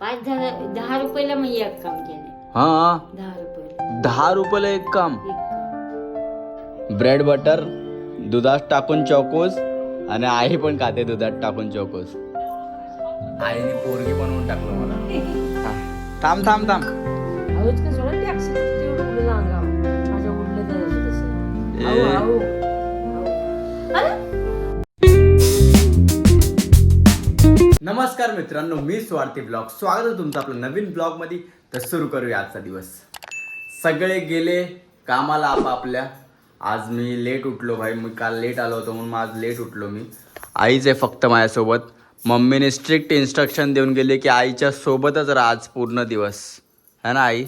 पाच दहा दहा रुपयाला मी एक काम केलं. हा? दहा रुपयाला. दहा रुपयाला एक काम? एक काम. ब्रेड बटर दुधात टाकून चौकोस आणि आई पण खाते दुधात टाकून चौकोस. आईने पोरगी बनवून टाकलं मला. थांब थांब थांब. का मित्रांनो मी स्वार्थी ब्लॉग. स्वागत आहे तुमचं आपलं नवीन ब्लॉगमध्ये तर सुरू करूया आजचा दिवस. सगळे गेले कामाला आपापल्या. आज मी लेट उठलो भाई. मी काल लेट आलो होतो म्हणून आज लेट उठलो मी. आईच आहे फक्त माझ्यासोबत. मम्मीने स्ट्रिक्ट इन्स्ट्रक्शन देऊन गेले की आईच्या सोबतच राहा आज पूर्ण दिवस. है ना आई?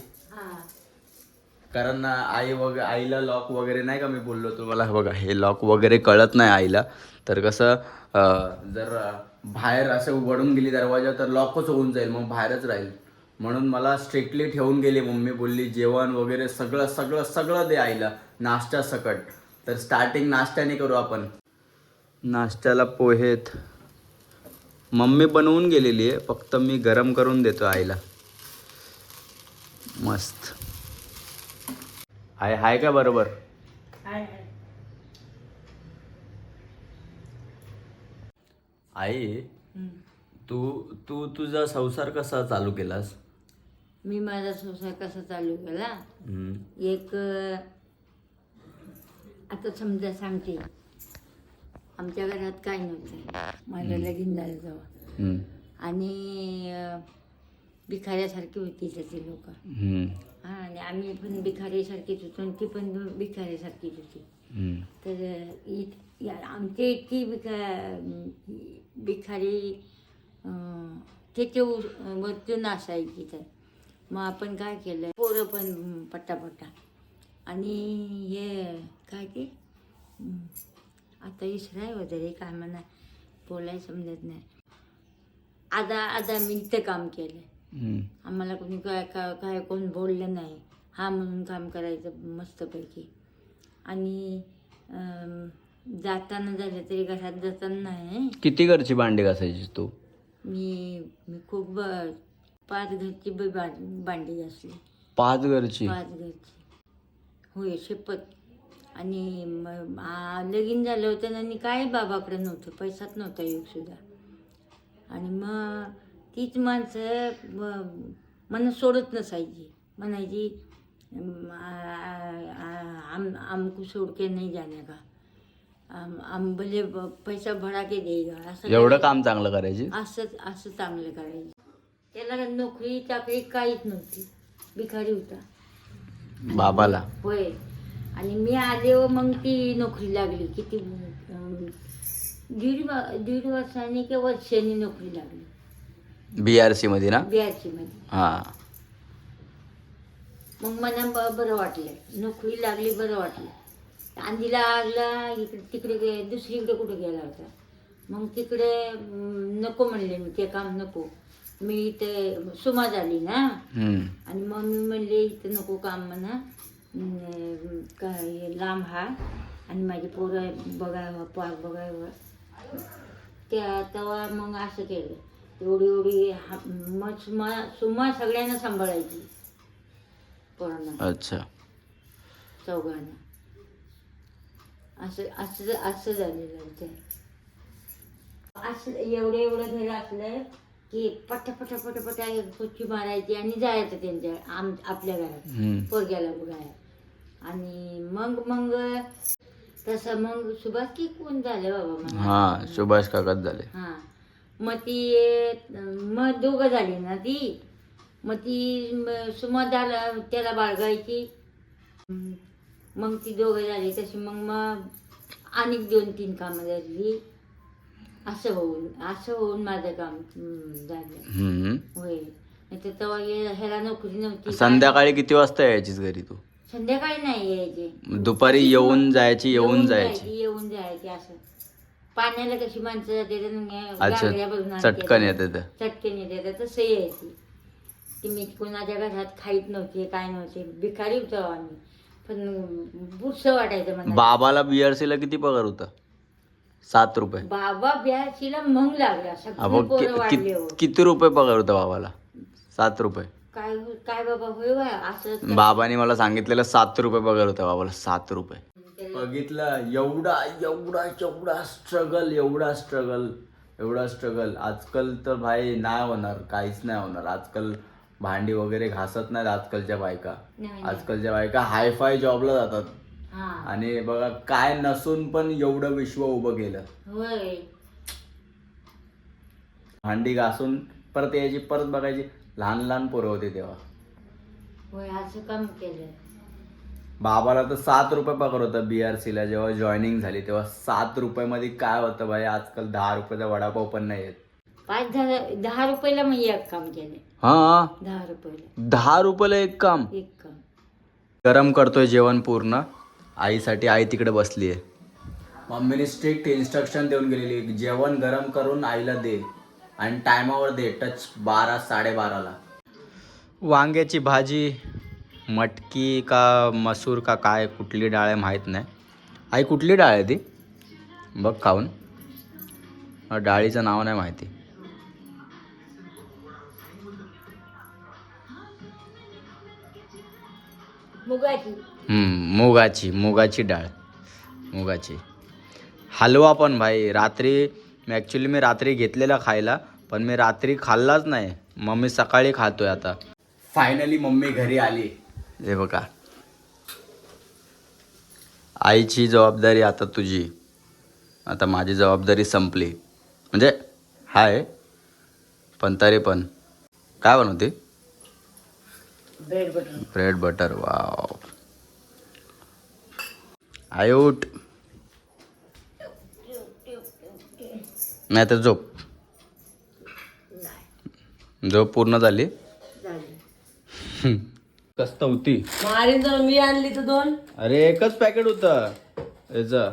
कारण आई वग आईला लॉक वगैरे नाही का मी बोललो तुम्हाला? बघा हे लॉक वगैरे कळत नाही आईला. तर कसं जर बाहेर असं उघडून गेली दरवाजा तर लॉकच होऊन जाईल मग बाहेरच राहील. म्हणून मला स्ट्रिक्टली ठेवून गेली मम्मी बोलली जेवण वगैरे सगळं सगळं सगळं दे आईला नाश्ता सकट. तर स्टार्टिंग नाश्त्याने करू आपण. नाश्त्याला पोहेत. मम्मी बनवून गेलेली आहे फक्त मी गरम करून देतो आईला. मस्त. आहे हाय का बरोबर हाय हाय आई तू तू तुझा संसार कसा चालू केलास? मी माझा संसार कसा चालू केला? एक आता समजा सांगते. आमच्या घरात काय नव्हतं. माझं लगीन झालं तेव्हा. आणि अं, भिकाऱ्यासारखी होती त्याची लोक. हा आणि आम्ही पण भिकाऱ्यासारखीच होतो आणि ती पण भिकाऱ्यासारखीच होती. तर इत या- आमच्या इतकी बिका भिकारी त्याच्या वरतून असायची तर. मग आपण काय केलं? पोरं पण पट्टापट्टा आणि हे काय ते? आता इसराय वगैरे काय म्हणा बोलाय समजत नाही. आधा आधा मी इथं काम केलं. आम्हाला कोणी काय काय काय कोण बोललं नाही. हा म्हणून काम करायचं मस्तपैकी. आणि जाताना झालं तरी घरात जाताना नाही किती घरची भांडी घासायची तू? मी मी खूप पाच घरची बी भांडी घासली. पाच घरची? पाच घरची. होय शपथ आणि म- आ- लगीन झालं होतं आणि काय बाबाकडे नव्हतं पैसाच नव्हता योग सुद्धा. आणि मग तीच माणसं म- मला सोडत नसायची. म्हणायची अम, आ- आ- आ- आम आमको सोड के नहीं जाने का ब- पैसा भरा के देगा असं एवढं. काम चांगलं करायची? असंच असं चांगलं करायचं. त्याला नोकरी चाकरी काहीच नव्हती. भिकारी होता. बाबाला? होय. आणि मी आले व मग ती नोकरी लागली. किती अं, दीड व- दीड वर्षांनी किंवा वर्षांनी नोकरी लागली. बी आर सी मध्ये ना? बीआरसी मध्ये हा. मग मला ब- बरं वाटलं. नोकरी लागली बरं वाटलं. आंधीला आगला इकडे तिकडे गे दुसरीकडे कुठे गेला होता? मग तिकडे नको म्हणले मी ते काम नको. मी इथे सुमा झाली ना? आणि मग मी म्हणले इथं नको काम म्हणा. काय लांब हा. आणि माझी पोरं बघावं पार बघावं. त्या तेव्हा मग असं केलं. एवढी एवढी मग सुमा सुमा सगळ्यांना सांभाळायची. पोरांना. अच्छा. चौघांना. असं असं असं झालेलं होतं असं एवढं एवढं घर असलं की पटा पटा पटा कुच्ची मारायची आणि जायचं त्यांच्या आम आपल्या घरात पोरग्याला बघायला आणि मग मग तसं मग सुभाष की कोण झालं बाबा हा सुभाष काकाच झाले. हा. मग ती मग दोघं झाली ना ती? मग ती सुमदाला त्याला बाळगायची. मग ती दोघं झाली तशी मग मग आणि दोन तीन कामं झाली. असं होऊन असं होऊन माझं काम झालं. हम्म. होय. नाही तर तेव्हा हे- ह्याला नोकरी नव्हती. संध्याकाळी किती वाजता यायचीस घरी तू? संध्याकाळी नाही यायचे. दुपारी येऊन जायची येऊन जायची. येऊन जायची असं. पाण्याला कशी माणसं जाते तर मग आणते. चटकन येते ते चटकन येते तर तसं यायची. ती मी कोणाच्या घरात खाईत नव्हते काय नव्हते. भिकारी होतो आम्ही. पण बुरस वाटायचं मला. बाबाला बीआरसी ला किती पगार होता? सात रुपये. बाबा ब्याशीला मग लागला. सगळी पोरं वाढले हो किती रुपये पगार होता बाबाला? सात रुपये. काय काय बाबा होय बा असं बाबाने मला सांगितलेलं सात रुपये पगार होता बाबाला सात रुपये. बघितलं एवढा एवढा एवढा स्ट्रगल एवढा स्ट्रगल एवढा स्ट्रगल आजकाल तर भाई नाही होणार काहीच नाही होणार. आजकाल भांडी वगैरे घासत नाहीत आजकालच्या बायका. आजकालच्या बायका हायफाय जॉबला जातात. हा. आणि बघा काय नसून पण एवढं विश्व उभं केलं. भांडी घासून परत यायची परत बघायची. लहान लहान पोरं होते तेव्हा. काम केलं बाबाला तर सात रुपये पगार होता बी आर सीला जेव्हा जॉईनिंग झाली तेव्हा सात रुपयामध्ये काय होतं भाई? आजकाल दहा रुपयाचा वडापाव पण नाही येत. पाच दहा दहा रुपयाला मी एक काम केलं. हा? दहा रुपयाला. दहा रुपयाला एक काम? एक काम. गरम करतोय जेवण पूर्ण. आईसाठी आई तिकडे बसली आहे. मम्मीने स्ट्रिक्ट इन्स्ट्रक्शन देऊन गेलेली जेवण गरम करून आईला दे आणि टायमावर दे टच बारा साडेबाराला. वांग्याची भाजी मटकी का मसूर का काय कुठली डाळ आहे माहीत नाही. आई कुठली डाळ आहे ती? बघ खाऊन. डाळीचं नाव नाही माहिती. मुगाची. हम्म, मुगाची मुगाची डाळ. मुगाची. हलवा पण भाई रात्री मी ॲक्च्युली मी रात्री घेतलेला खायला पण मी रात्री खाल्लाच नाही. मम्मी सकाळी खातोय आता. फायनली मम्मी घरी आली. हे बघा. आईची जबाबदारी आता तुझी. आता माझी जबाबदारी संपली. म्हणजे हाय. पण तरी पण. काय बनवते? Bread butter bread butter wow I उठ नाही. तर झोप झोप पूर्ण झाली? कस्त होती? मारीन जर मी आणली तर दोन. अरे एकच पॅकेट होतं. याचं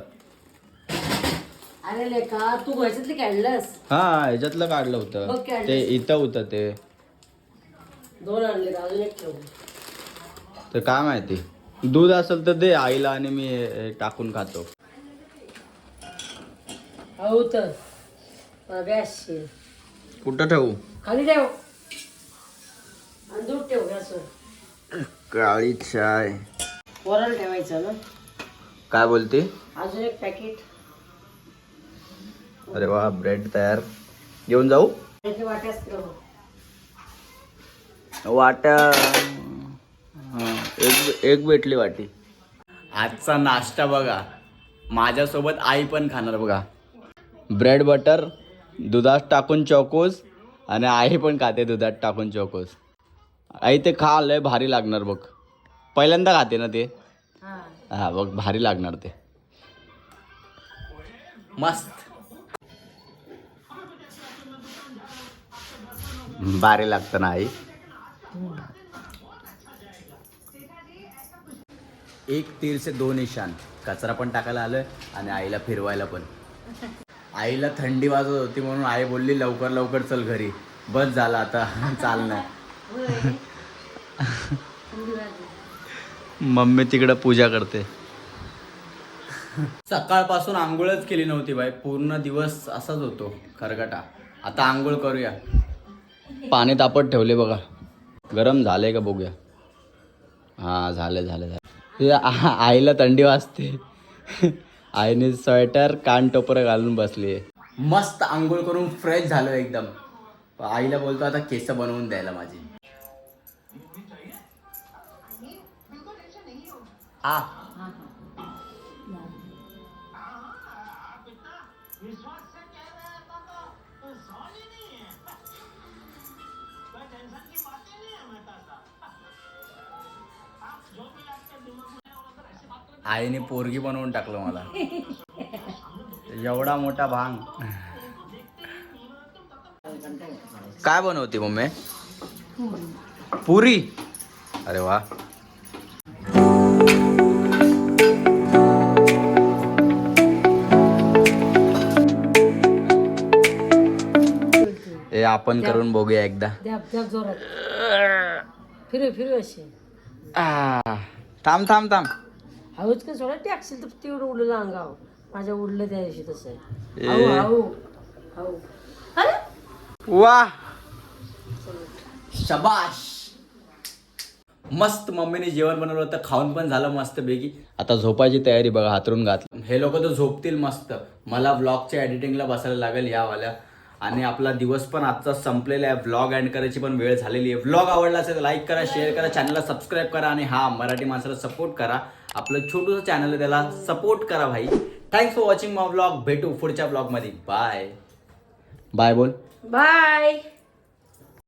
अरे लेखा तू घरच्यातली काढलंस? हा ह्याच्यातलं काढलं होतं. ते इथं होतं ते. दोन आणले का? अजून एक ठेव. तर काय माहिती? दूध असेल तर दे आईला आणि मी हे टाकून खातो. हो तर. गॅस कुठं ठेवू? खाली ठेव. आणि दूध ठेव गॅसवर काळी चाय. वरण ठेवायचं ना? काय बोलते? अजून एक पॅकेट अरे वा ब्रेड तयार. घेऊन जाऊ? त्याची. वाट्या हा, एक एक भेटली वाटी. आजचा नाश्ता बघा. माझ्यासोबत आई पण खाणार बघा. ब्रेड बटर दुधात टाकून चोकोस आणि आई पण खाते दुधात टाकून चोकोस. आई ते खा लय भारी लागणार बघ. पहिल्यांदा खाते ना ते? हा. हा बघ भारी लागणार ते. मस्त. भारी लागतं ना आई. एक तीर से दोन निशान कचरा पण टाकायला आलोय आणि आईला फिरवायला पण. आईला थंडी वाजत होती म्हणून आई बोलली लवकर लवकर चल घरी. बस झाला आता. चाल नाही मम्मी तिकडं पूजा करते. सकाळपासून आंघोळच केली नव्हती बाई. पूर्ण दिवस असाच होतो खरगटा. आता आंघोळ करूया. पाणी तापत ठेवले बघा. गरम झाले का बघूया? हा झाले झाले झाले. आईला थंडी वाजते. आईने स्वेटर कान टोपर घालून बसली मस्त आंघोळ करून फ्रेश झालो एकदम. आईला बोलतो आता केस बनवून द्यायला माझी. आ. आईने पोरगी बनवून टाकलं मला. एवढा मोठा भांग. काय बनवते मम्मी? पुरी. अरे वा. हे आपण करून बघूया एकदा. थांब थांब थांब. हळूच का सोडा टॅक्सी तर तेवढं उडलं अंगाव माझ्या उडलं त्या दिवशी तसं. ए. हळू हळू हळू अरे! वा! शबाश! मस्त मम्मीने जेवण बनवलं होतं खाऊन पण झालं मस्त पैकी आता झोपायची तयारी बघा हातरून घातलं. हे लोक तर झोपतील मस्त. मला व्लॉगच्या एडिटिंगला बसायला लागेल यावाल्या. आणि आपला दिवस पण आजचा संपलेला आहे. व्लॉग एंड करायची पण वेळ झालेली आहे. व्लॉग आवडला असेल तर लाईक करा शेअर करा चॅनलला सबस्क्राईब करा आणि हा मराठी माणसाला सपोर्ट करा. आपलं छोटंसं चॅनल आहे त्याला सपोर्ट करा भाई. Thanks for watching my vlog भेटू पुढच्या ब्लॉगमध्ये बाय बाय बोल. बाय